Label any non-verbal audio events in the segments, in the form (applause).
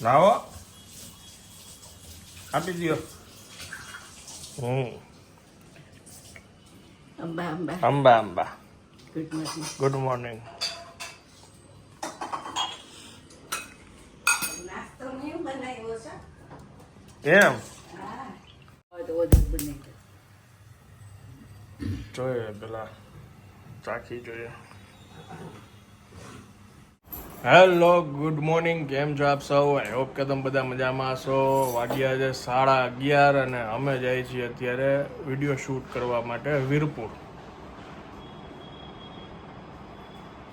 લાવો આપી દો હમ Amba Amba Amba Amba good morning good morning નાસ્તો મેં બનાવ્યો છે? એમ? જોઈએ પેલા ચાખી જોઈએ. Hello good morning. કેમ છો આપ સૌ? આઈ હોપ કે તમે બધા મજામાં છો વાગ્યા છે સાડા અગિયાર અને અમે જઈએ છીએ અત્યારે વીડિયો શૂટ કરવા માટે વીરપુર.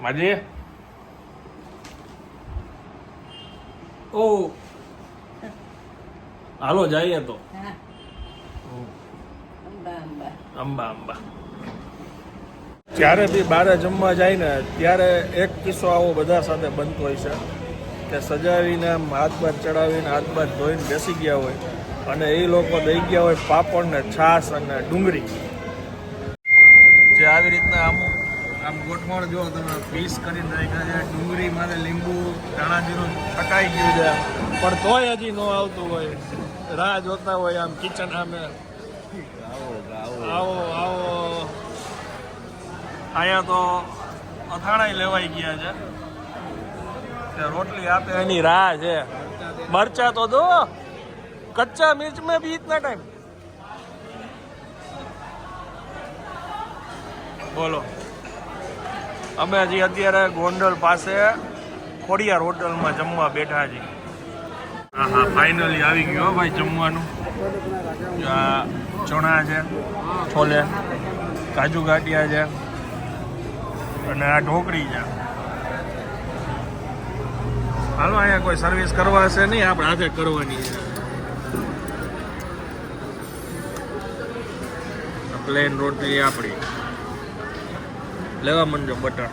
માજી? ઓ. હાલો જઈએ તો. અંબા અંબા. અંબા અંબા. જ્યારે બી બારે જમવા જાય ને ત્યારે એક કિસ્સો આવો બધા સાથે બનતો હોય છે કે સજાવીને આમ હાથ બાદ ચડાવીને હાથ બાદ ધોઈને બેસી ગયા હોય અને એ લોકો દઈ ગયા હોય પાપડ ને છાશ અને ડુંગળી. જે આવી રીતના આમ આમ ગોઠવણ જો તમે પીસ કરીને રાખ્યા છે ડુંગળી મારે લીંબુ ધાણા જીરું છટાઈ ગયું છે. પણ તોય હજી ન આવતું હોય. રાહ જોતા હોય આમ કિચન સામે. આવો આવો. અહીંયા તો અથાણા લેવાઈ ગયા છે. રોટલી આપે. એની રાહ છે. મરચા તો દો કચ્ચા મિર્ચ મેં બી ઇતના ટાઈમ. બોલો. અમે હજી અત્યારે ગોંડલ પાસે ખોડિયાર હોટલમાં જમવા બેઠા છીએ. હા હા ફાઇનલી આવી ગયો ભાઈ, જમવાનું. ચણા છે, છોલે, કાજુ ગાંઠિયા છે. અને આ ઢોકળી છે. હાલો, અહીંયા કોઈ સર્વિસ કરવા હશે નહીં? આપણે હાથે કરવાની છે. પ્લેન રોટલી આપણી. લેવા મંડો બટર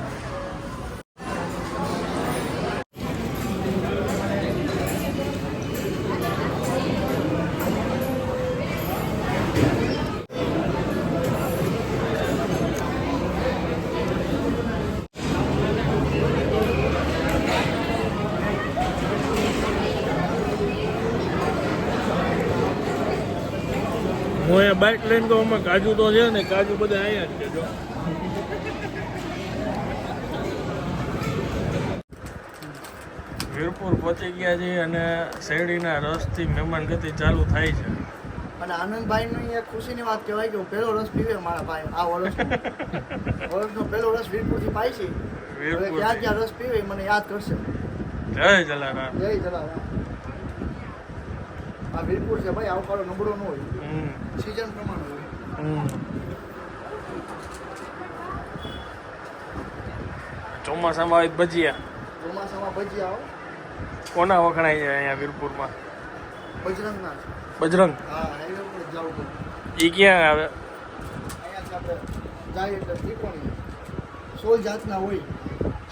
હું અહીંયા બાઇક લઈને તો અમે કાજુ તો છે ને કાજુ બધા અહીંયા જ છે વીરપુર પહોંચી ગયા છે અને શેરડીના રસથી મહેમાન ગતિ ચાલુ થાય છે. અને આનંદભાઈ ની એક ખુશીની વાત કહેવાય કે હું પહેલો રસ પીવે મારા ભાઈ આ વર્ષ વર્ષનો પહેલો રસ વીરપુરથી પાય છે. ક્યાં ક્યાં રસ પીવે એ મને યાદ કરશે. જય જલારામ. જય જલારામ. આ વીરપુર છે ભાઈ આવકારો નબળો ન હોય. સિઝન પ્રમાણે હોય. ચોમાસામાં આવી ભજીયા. ચોમાસામાં ભજીયા આવો કોના વખણાય છે અહીંયા વીરપુરમાં? બજરંગના બજરંગ? હા હાઈવે પર જાવ તો એ ક્યાં આવે? અહીંયાથી આપણે જાય એટલે ત્રિકોણી સોળ જાતના હોય.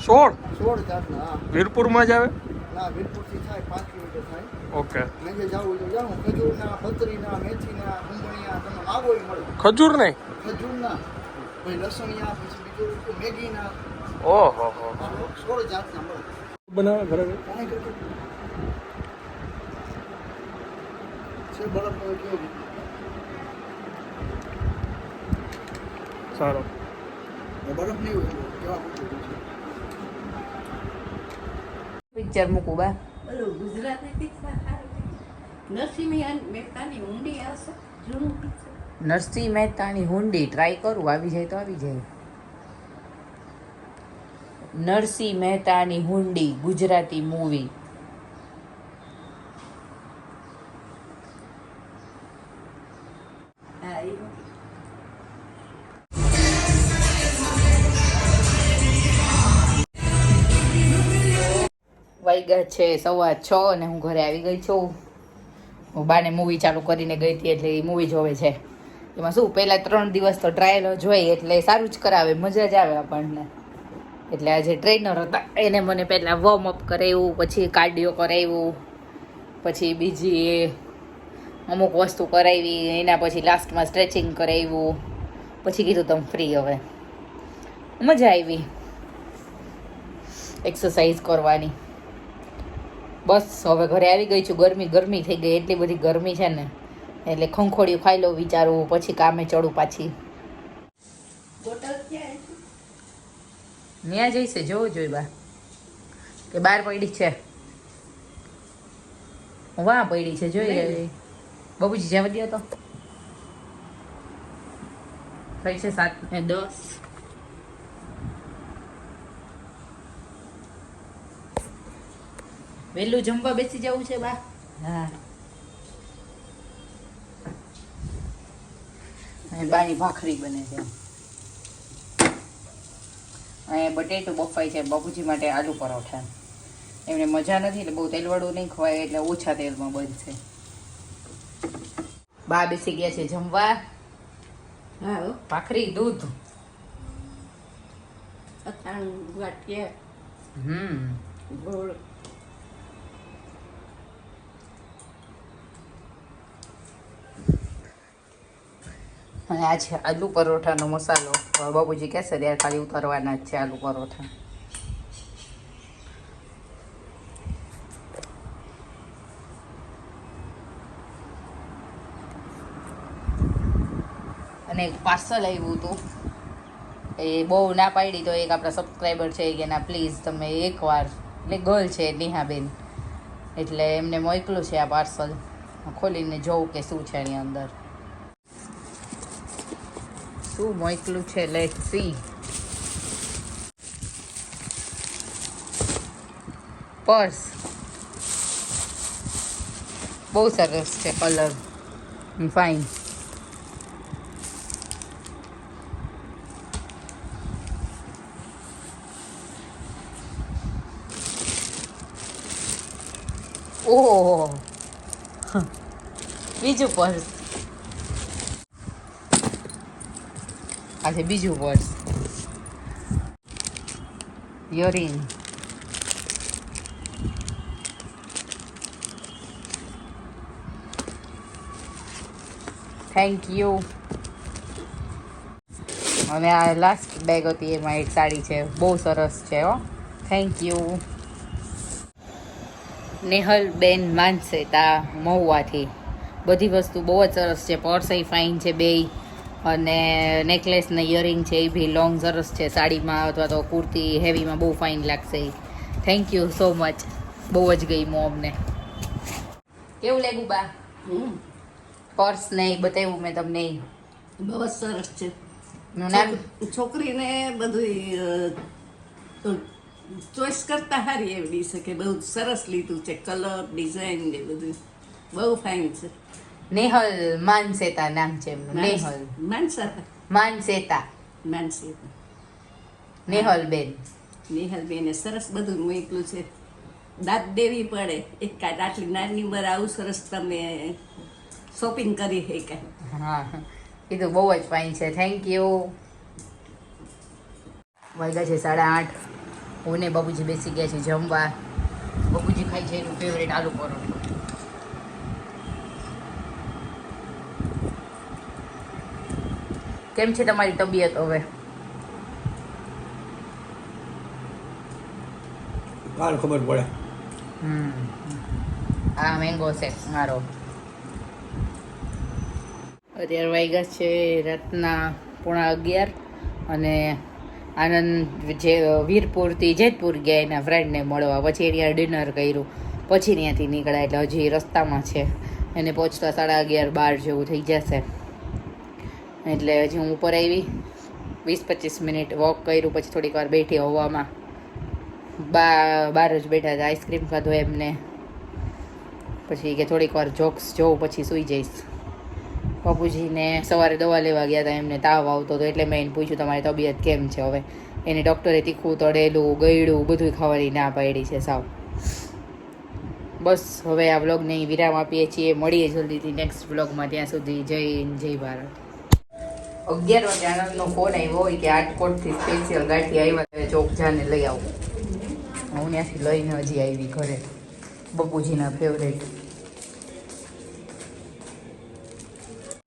સોળ? સોળ જાતના વીરપુરમાં જ આવે? ના વીરપુરથી થાય પાંચ કિલોમીટર થાય. ઓકે. મેં જે જાવું તો જાઉં. ખજૂરના પતરીના મેથીના કુંભણિયા તમે માગો એ મળે. ખજૂર નહીં? ખજૂરના પછી લસણિયા પછી બીજું શું મેગીના. ઓહો હો સોળ જાતના મળે. બનાવે ઘરે? કાંઈ કરતું છે બરફ તો કેવું સારો. બરફ નહીં હોય કેવા મૂકવું છે? પિક્ચર મૂકું બા ઓલું ગુજરાતી પિક્ચર નરસિંહ મહેતાની ઊંડી આવશે જૂનું પિક્ચર નરસિંહ મહેતાની હુંડી ટ્રાય કરું આવી જાય તો આવી જાય. નરસિંહ મહેતાની હુંડી ગુજરાતી મૂવી વાગ્યા છે સવા છ અને હું ઘરે આવી ગઈ છું. બાને મૂવી ચાલુ કરીને ગઈ હતી એટલે એ મૂવી જોવે છે. એમાં શું, પહેલાં ત્રણ દિવસ તો ટ્રાયલ જોઈ એટલે સારું જ કરાવે, મજા જ આવે આપણને. એટલે આજે ટ્રેનર હતા, એને મને પહેલાં વોર્મ અપ કરાવ્યું, પછી કાર્ડિયો કરાવ્યું, પછી બીજી અમુક વસ્તુ કરાવી, એના પછી લાસ્ટમાં સ્ટ્રેચિંગ કરાવ્યું, પછી કીધું તમે ફ્રી હવે. મજા આવી. એક્સરસાઇઝ કરવાની. બસ હવે ઘરે આવી ગઈ છું. ગરમી ગરમી થઈ ગઈ. એટલી બધી ગરમી છે ને. એટલે ખંખોડિયું ખાઈ વિચારવું વિચારું પછી કામે ચડું પાછી. ન્યા જઈશે. જોવું જોઈ બા. કે બહાર પડી છે. વાહ પડી છે જોઈ રહી બાબુજી જવા વધ્યો તો. થઈ છે સાત ને દસ. વહેલું જમવા બેસી જવું છે બા? હા. બાની ભાખરી બને છે. અને બટેટું બફાય છે બાપુજી માટે આલુ પરોઠા. એમને મજા નથી એટલે બહુ તેલવાળું નહીં ખવાય એટલે ઓછા તેલમાં બનશે. બા બેસી ગયા છે જમવા. હા ભાખરી દૂધ. અથાણું ગાંઠિયા હમ. ગોળ. અને આ છે આલુ પરોઠાનો મસાલો. હવે બાપુજી કહેશે ત્યારે ખાલી ઉતારવાના જ છે આલુ પરોઠા. અને એક પાર્સલ આવ્યું હતું. એ બહુ ના પાડી તો એક આપણા સબસ્ક્રાઈબર છે કે ના પ્લીઝ તમે એકવાર. એટલે ગર્લ છે નેહાબેન. એટલે એમને મોકલું છે આ પાર્સલ ખોલીને જોઉં કે શું છે એની અંદર. શું મોકલું છે? લેટ સી પર્સ બહુ સરસ છે કલર. ફાઇન ઓહો. (laughs) બીજું પર્સ આ છે બીજું પર્સ યરિંગ થેન્ક યુ અને આ લાસ્ટ બેગ હતી એમાં એક સાડી છે. બહુ સરસ છે હો. થેન્ક યુ નેહલ બેન માનસે તા મહુવાથી. બધી વસ્તુ બહુ જ સરસ છે. પર્સ ફાઇન છે, બેય. અને નેકલેસ ને ઇયરિંગ છે એ બી લોંગ સરસ છે સાડીમાં અથવા તો કુર્તી હેવીમાં બહુ ફાઇન લાગશે થેન્ક યુ સો મચ બહુ જ ગઈ અમને. કેવું લાગ્યું બા? પર્સ ને એ બતાવ્યું મેં તમને. બહુ સરસ છે. નામ? છોકરીને બધું ચોઈસ કરતા સારી એવડી છે કે બહુ સરસ લીધું છે કલર ડિઝાઇન ને બધું બહુ ફાઇન છે. નેહલ માનસેતા નામ છે એમનું નેહલ. માનસેતા. માનસેતા. માનસેતા. નેહલ બેન નેહલ બેને સરસ બધું મોકલું છે. દાંત દેવી પડે. એક કાંઈ આટલી નાની ઉંમર આવું સરસ તમે શોપિંગ કરી શકાય હા એ તો બહુ જ ફાઇન છે. થેન્ક યુ વાગ્યા છે સાડા આઠ. હું ને બાબુજી બેસી ગયા છે જમવા. બાબુજી ખાઈ છે એનું ફેવરેટ આલુ પરોઠો. કેમ છે તમારી તબિયત હવે? કાલ ખબર પડે. આ મેંગો છે મારો. અત્યારે વાગ્યા છે રાતના પોણા અગિયાર અને આનંદ જે વીરપુરથી જેતપુર ગયા એના ફ્રેન્ડને મળવા. પછી ત્યાં ડિનર કર્યું. પછી ત્યાંથી નીકળ્યા એટલે હજી રસ્તામાં છે. એને પહોંચતા સાડા અગિયાર બાર જેવું થઈ જશે. એટલે હજી હું ઉપર આવી, વીસ પચીસ મિનિટ વોક કર્યું, પછી થોડીક વાર બેઠી હવામાં. બા, બહાર જ બેઠા હતા આઈસ્ક્રીમ ખાધો એમને. પછી કે થોડીક વાર જોક્સ જોઉં, પછી સૂઈ જઈશ. બાપુજીને સવારે દવા લેવા ગયા હતા, એમને તાવ આવતો હતો, એટલે મેં એને પૂછ્યું, તમારી તબિયત કેમ છે હવે? એને ડૉક્ટરે તીખું તળેલું, ગળ્યું બધું ખાવાની ના પાડી છે સાવ. બસ, હવે આ વ્લોગને વિરામ આપીએ છીએ. મળીએ જલ્દીથી નેક્સ્ટ વ્લોગમાં ત્યાં સુધી જય જય ભારત. અગિયાર વાગે આનંદનો ફોન આવ્યો હોય કે આટકોટથી સ્પેશિયલ ગાડી આવ્યા ચોક જાને લઈ આવું. હું ત્યાંથી લઈને હજી આવી ઘરે. બપુજીના ફેવરેટ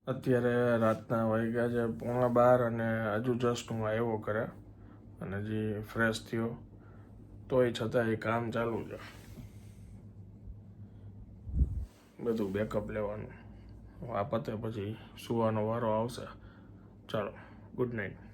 અત્યારે રાતના વાગ્યા છે પોણા બાર અને હજુ જસ્ટ હું આવ્યો કરે અને હજી ફ્રેશ થયો. તોય છતાં એ કામ ચાલુ છે. બધું બેકઅપ લેવાનું. આ પતે પછી સુવાનો વારો આવશે. ચાલો ગુડ નાઇટ.